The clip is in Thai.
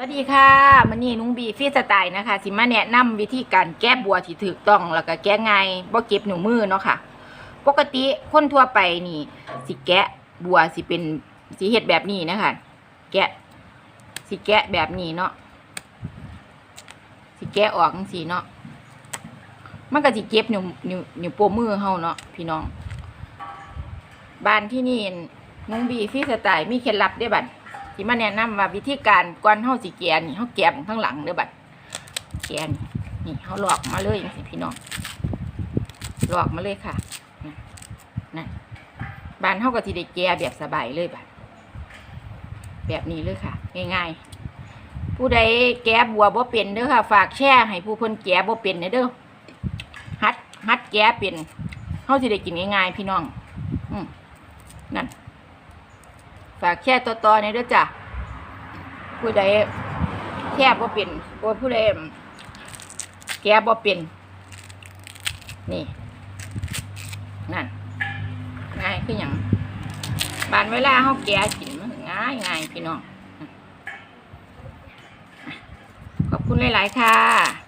วัสดีค่ะมันนี่นุ้งบีฟีสไตล์นะคะสิมาแนะนำวิธีการแก้บัวที่ถูกต้องแล้วก็แก้ง่ายบ่เก็บหนูมือเนาะค่ะ ปกติคนทั่วไปนี่สิแกะบัวสิเป็นสิเฮ็ดแบบนี้นะคะแกะสิแกะแบบนี้เนาะสิแกะออกจังซี่เนาะมันก็สิเก็บหนิ้วนิ้วนิ้วโป้งมือเฮาเนาะพี่น้องบ้านที่นี่นุ้งบีฟีสไตล์มีเคล็ดลับเด้บัด ที่มาแนะนำว่าวิธีการก่อนเฮาสิแกะนี่เฮาแกะข้างหลังเด้อบัดแกนี่นี่เฮาหลอกมาเลยจังซี่พี่น้องหลอกมาเลยค่ะนั่นบานเฮาก็สิได้แกแบบสบายเลยบัดแบบนี้เลยค่ะ ง่ายๆ ผู้ใดแกะบัวบ่เป็นเด้อค่ะ ฝากแชร์ให้ผู้เพิ่นแกะบ่เป็นเด้อฮัดฮัดแกะเป็นเฮาสิได้กินง่ายๆพี่น้อง อืมนั่น ฝากแช่ต่อๆในอยด้วยจ้ะผู้ใดแค่บ่เป็นโอ้ผู้ใดแก่บ่เป็นนี่ นั่นง่ายคือหยังบานเวลาเฮาแก่กินมันง่ายง่ายพี่น้องขอบคุณหลาย ๆ ค่ะ